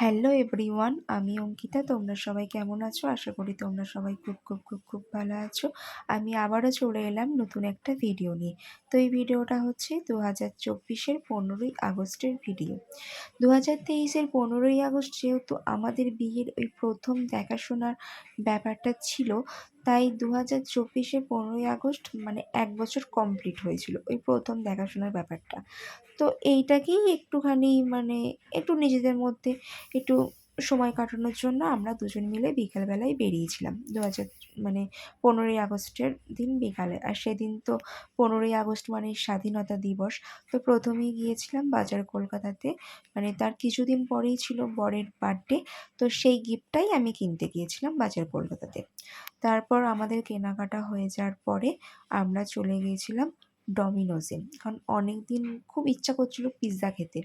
Hello everyone আমি অঙ্কিতা, তোমরা সবাই কেমন আছো? আশা করি তোমরা সবাই খুব খুব খুব খুব ভালো আছো। আমি আবারও চলে এলাম নতুন একটা ভিডিও নিয়ে। তো এই ভিডিওটা হচ্ছে দু হাজার চব্বিশের পনেরোই আগস্টের ভিডিও দু হাজার তেইশের পনেরোই আগস্ট যেহেতু আমাদের বিয়ের ওই প্রথম দেখাশোনার ব্যাপারটা ছিল তাই দু হাজার চব্বিশে পনেরোই আগস্ট মানে এক বছর কমপ্লিট হয়েছিল ওই প্রথম দেখাশোনার ব্যাপারটা। তো এইটাকেই একটুখানি মানে একটু নিজেদের মধ্যে একটু সময় কাটানোর জন্য আমরা দুজন মিলে বিকালবেলায় বেরিয়েছিলাম। দু হাজার মানে পনেরোই আগস্টের দিন বিকালে। আর সেদিন তো পনেরোই আগস্ট মানে স্বাধীনতা দিবস। তো প্রথমেই গিয়েছিলাম বাজার কলকাতাতে। মানে তার কিছুদিন পরেই ছিল বরের বার্থডে তো সেই গিফটটাই আমি কিনতে গিয়েছিলাম বাজার কলকাতাতে। তারপর আমাদের কেনাকাটা হয়ে যাওয়ার পরে আমরা চলে গিয়েছিলাম ডমিনোজে। কারণ অনেক দিন খুব ইচ্ছা করছিল পিৎজা খেতে।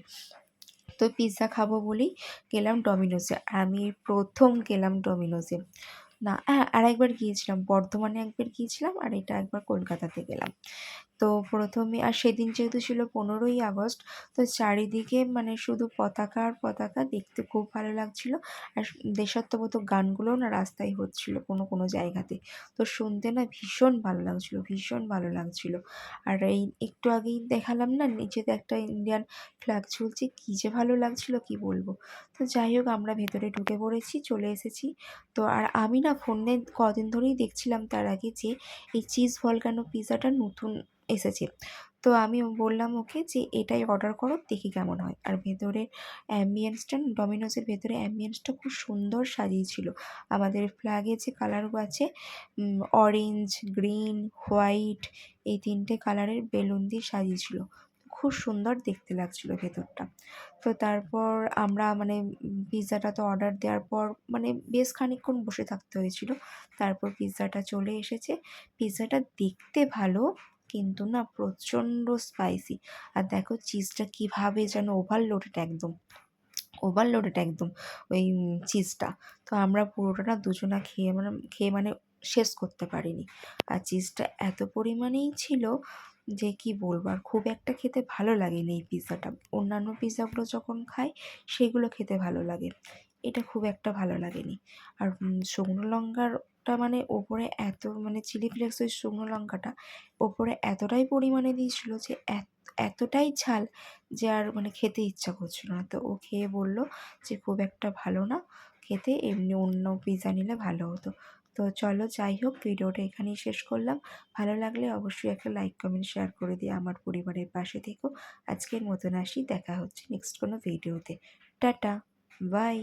তো পিৎজা খাব বলেই গেলাম ডমিনোজে। আমি প্রথম গেলাম ডমিনোজে। না হ্যাঁ আর একবার গিয়েছিলাম। বর্ধমানে একবার গিয়েছিলাম আর এটা একবার কলকাতাতে গেলাম। তো প্রথমে, আর সেদিন যেহেতু ছিল পনেরোই আগস্ট, তো চারিদিকে মানে শুধু পতাকা আর পতাকা দেখতে খুব ভালো লাগছিল। আর দেশাত্মবোধক গানগুলোও না রাস্তায় হচ্ছিল কোনো কোনো জায়গাতে। তো শুনতে না ভীষণ ভালো লাগছিল, ভীষণ ভালো লাগছিল। আর এই একটু আগেই দেখালাম না নিচেতে একটা ইন্ডিয়ান ফ্ল্যাগ ঝুলছে, কী যে ভালো লাগছিল, কী বলব। তো যাই হোক, আমরা ভেতরে ঢুকে পড়েছি, চলে এসেছি। তো আর আমি না ফোনে কদিন ধরেই দেখছিলাম তার আগে যে এই চিজ ভলকানো পিৎজাটা নতুন এসেছে তো আমি বললাম ওকে যে, এটাই অর্ডার করো, দেখি কেমন হয়। আর ভেতরে অ্যাম্বিয়েন্সটা ডমিনোসের ভেতরে অ্যাম্বিয়েন্সটা খুব সুন্দর সাজিয়েছিল। আমাদের ফ্ল্যাগে যে কালারগুলো আছে অরেঞ্জ গ্রিন হোয়াইট এই তিনটে কালারের বেলুন দিয়ে সাজিয়েছিল। খুব সুন্দর দেখতে লাগছিল ভেতরটা। তো তারপর আমরা মানে পিৎজাটা তো অর্ডার দেওয়ার পর মানে বেশ খানিকক্ষণ বসে থাকতে হয়েছিল। তারপর পিৎজাটা চলে এসেছে। পিৎজাটা দেখতে ভালো কিন্তু না প্রচণ্ড স্পাইসি আর দেখো চিজটা কীভাবে যেন ওভারলোডেড একদম ওভারলোডেড একদম ওই চিজটা তো আমরা পুরোটা না দুজনা খেয়ে মানে খেয়ে মানে শেষ করতে পারিনি। আর চিজটা এত পরিমাণেই ছিল যে কি বলব, আর খুব একটা খেতে ভালো লাগেনি এই পিৎজাটা অন্যান্য পিৎজাগুলো যখন খাই, সেগুলো খেতে ভালো লাগে। এটা খুব একটা ভালো লাগেনি। আর শুকনো লঙ্কাটা মানে ওপরে এত মানে চিলি ফ্লেক্স ওই শুকনো লঙ্কাটা ওপরে এতটাই পরিমাণে দিয়েছিলো যে এতটাই ঝাল যে আর মানে খেতে ইচ্ছা করছিল না। তো ও খেয়ে বলল যে খুব একটা ভালো না, খেতে এমনি অন্য পিৎজা নিলে ভালো হতো। তো চলো যাই হোক, ভিডিওটা এখানেই শেষ করলাম। ভালো লাগলে অবশ্যই একটা লাইক কমেন্ট শেয়ার করে দিয়ে আমার পরিবারের পাশে থেকো। আজকের মতন আসি, দেখা হচ্ছে নেক্সট কোনো ভিডিওতে টাটা বাই